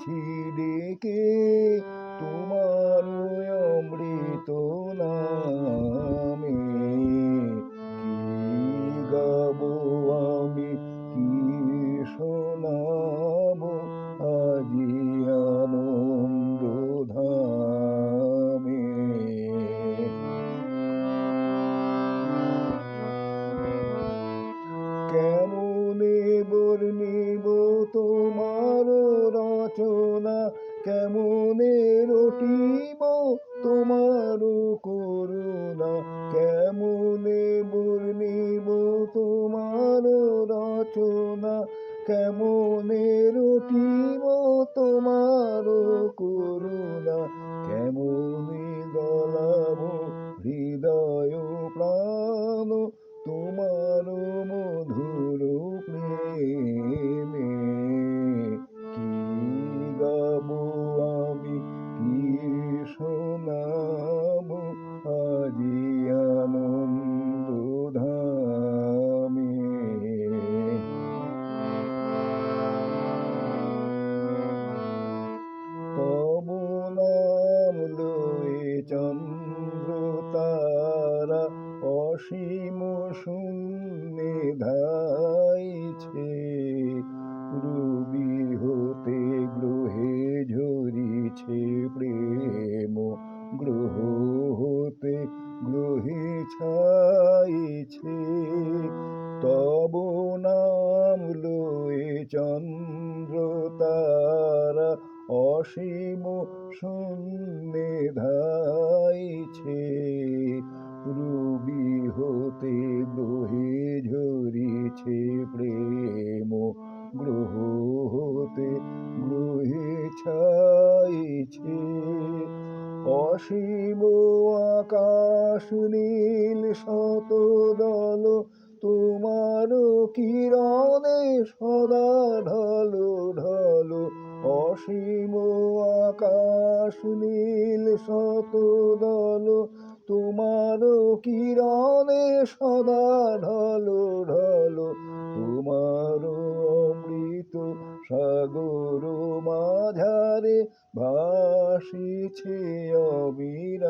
জলে ডেকে রচনা কেমনের রটিব তোমার করুণা? কেমনি গলাব হৃদয় প্রাণ? অসীম শূন্যে ধাইছে, রবি হতে গ্রহে ঝরিছে প্রেম, গ্রহ হতে গ্রহে ছাইছে। তব নাম লয়ে চন্দ্র তারা অসীম শূন্যে ধাইছে, রবি হতে গ্রহে ছাইছে। অসীম আকাশ, নীল শত দল তোমার কিরণে সদা ঢলো ঢলো। অসীম আকাশ, নীল শত দল তোমার কিরণে সদা ঢলো ঢলো। তোমার অমৃত সাগর মাঝারে ভাসিছে অবিরামে